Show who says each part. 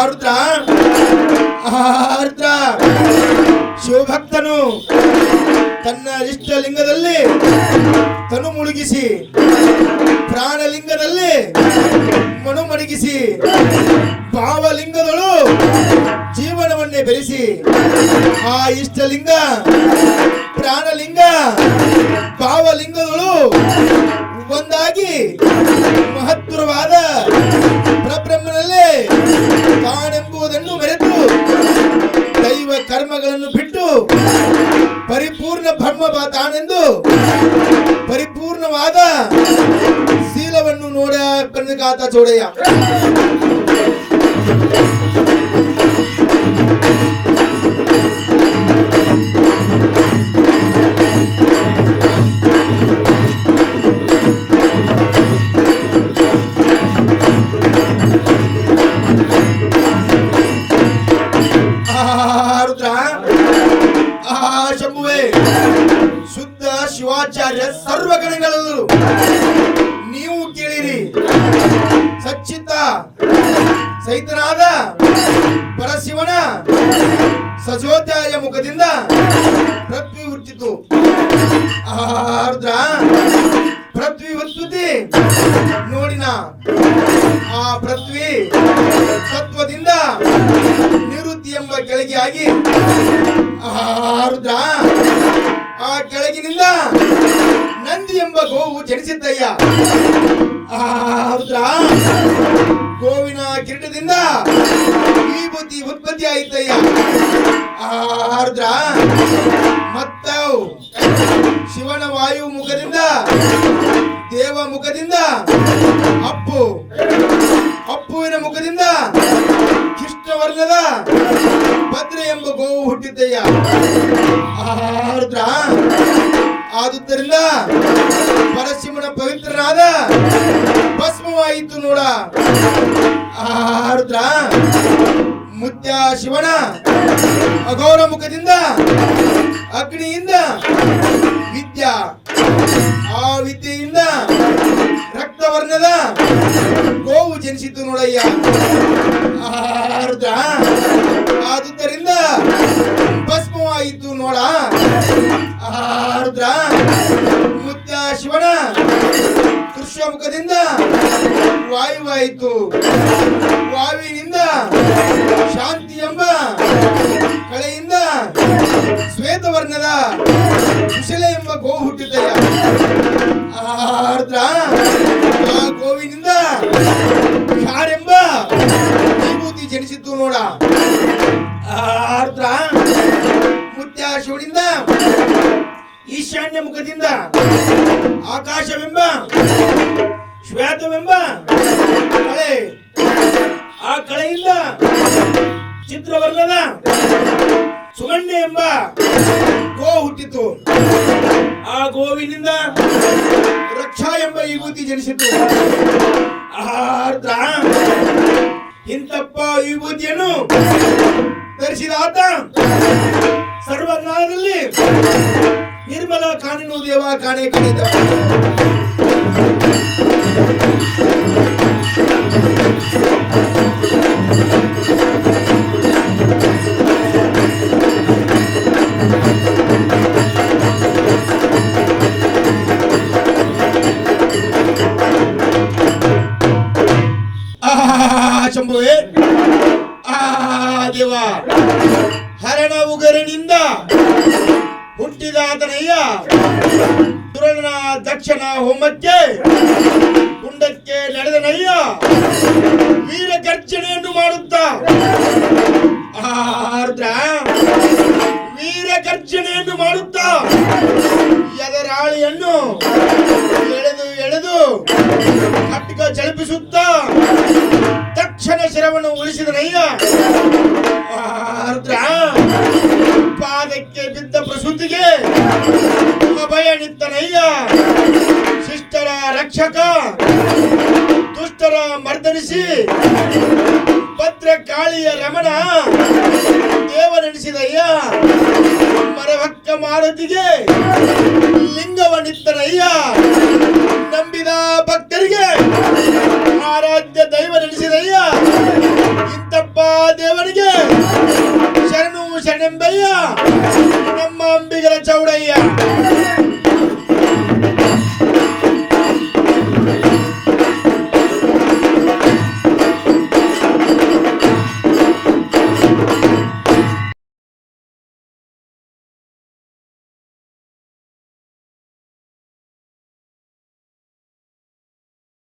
Speaker 1: ಆರುದ್ರ ಆರುದ್ರ ಶಿವಭಕ್ತನು ತನ್ನ ಇಷ್ಟಲಿಂಗದಲ್ಲಿ ತನು ಮುಳುಗಿಸಿ, ಪ್ರಾಣಲಿಂಗದಲ್ಲಿ ಮನು ಮಡಗಿಸಿ ಭಾವಲಿಂಗದಳು ಜೀವನವನ್ನೇ ಬೆರೆಸಿ, ಆ ಇಷ್ಟಲಿಂಗ, ಪ್ರಾಣಲಿಂಗ ಭಾವಲಿಂಗದಳು ಪರಿಪೂರ್ಣವಾದ ಶೀಲವನ್ನು ನೋಡ ಕಣ್ಣುಗಾತ ಚೋಡಯ್ಯ. ಎಂಬ ಕೆಳಗೆ ಆಗಿ ಆರುದ್ರ ಆ ಕೆಳಗಿನಿಂದ ನಂದಿ ಎಂಬ ಗೋವು ಜನಿಸಿದ್ದಯ್ಯ. ಆರುದ್ರ ಗೋವಿನ ಕಿರೀಟದಿಂದ ಈ ಬುದ್ಧಿ ಉತ್ಪತ್ತಿ ಆಯಿತಯ್ಯ. ಆರುದ್ರ ಮತ್ತ ಶಿವನ ವಾಯು ಮುಖದಿಂದ, ದೇವ ಮುಖದಿಂದ, ಅಪ್ಪು, ಅಪ್ಪುವಿನ ಮುಖದಿಂದ ಕೃಷ್ಣವರ್ಣದ ಭದ್ರೆ ಎಂಬ ಗೋವು ಹುಟ್ಟಿದ್ದಯ್ಯ. ಆರುದ್ರ ಆದುದರಿಂದ ಪರಶಿವನ ಪವಿತ್ರನಾದ ಭಸ್ಮವಾಯಿತು ನೋಡ. ಆರುದ್ರ, ಮುತ್ಯ ಶಿವನ ಅಘೋರ ಮುಖದಿಂದ ಅಗ್ನಿಯಿಂದ ವಿದ್ಯಾ ಆ ವಿದ್ಯೆಯಿಂದ ರಕ್ತವರ್ಣದ ಗೋವು ಜನಿಸಿತು ನೋಡಯ್ಯ. ಆರುದ್ರ. ಮುದ್ದ ಶಿವನ. ಕೃಷ್ಣ ಮುಖದಿಂದ ವಾಯುವಾಯಿತು. ವಾಯುವಿನಿಂದ ಶಾಂತಿ ಎಂಬ ಕಳೆಯಿಂದ ಶ್ವೇತವರ್ಣದ ಕುಶಲ ಎಂಬ ಗೋ ಆರ್ದ್ರ. ಆ ಗೋವಿನಿಂದ ಈಶಾನ್ಯ ಮುಖದಿಂದ ಆಕಾಶವೆಂಬ, ಶ್ವೇತವೆಂಬ ಕಳೆ. ಆ ಕಳೆಯಿಂದ ಚಿತ್ರವರ್ಣದ ಸುಗಣ್ಯ ಎಂಬ ಗೋ ಹುಟ್ಟಿತು. ಆ ಗೋವಿನಿಂದ ರಕ್ಷಾ ಎಂಬ ವಿಭೂತಿ ಜನಿಸಿತು. ಆರ್ದ್ರ ಇಂತಪ್ಪ ವಿಭೂತಿಯನ್ನು ಧರಿಸಿದ ಆತ ಸರ್ವಜ್ಞಾನದಲ್ಲಿ ನಿರ್ಮಲ ಕಾಣಿನು ದೇವ ಕಾಣೆ ಶಂಭುವೆ ಆ ದೇವ. ಹರಣ ಉಗರಿನಿಂದ ಹುಟ್ಟಿದಾತನಯ್ಯ ಸುರನ ದಕ್ಷಿಣ ಹೋಮಕ್ಕೆ, ಕುಂಡಕ್ಕೆ ನಡೆದನಯ್ಯ. ವೀರ ಗರ್ಜನೆಯನ್ನು ಮಾಡುತ್ತಾ. ಆರ್ದ್ರ ವೀರ ಗರ್ಜನೆಯನ್ನು ಮಾಡುತ್ತಾ. ಎದರಾಳಿಯನ್ನು ಎಳೆದು ಎಳೆದು ಕಟ್ಟಿಗ ಚಲಿಪಿಸುತ್ತಾ ಬಿದ್ದ ಭಯ ಅಭಯ ನಿತ್ತನಯ್ಯ ಶಿಷ್ಟರ ರಕ್ಷಕ, ದುಷ್ಟರ ಮರ್ದನಿಸಿ ಭದ್ರ ಕಾಳಿಯ ರಮಣ ದೇವನೆನಿಸಿದಯ್ಯ ಮರಭಕ್ಕ ಮಾರುತಿಗೆ ಲಿಂಗವನಿತ್ತನಯ್ಯ நம்பிக்கிற சவுடையா.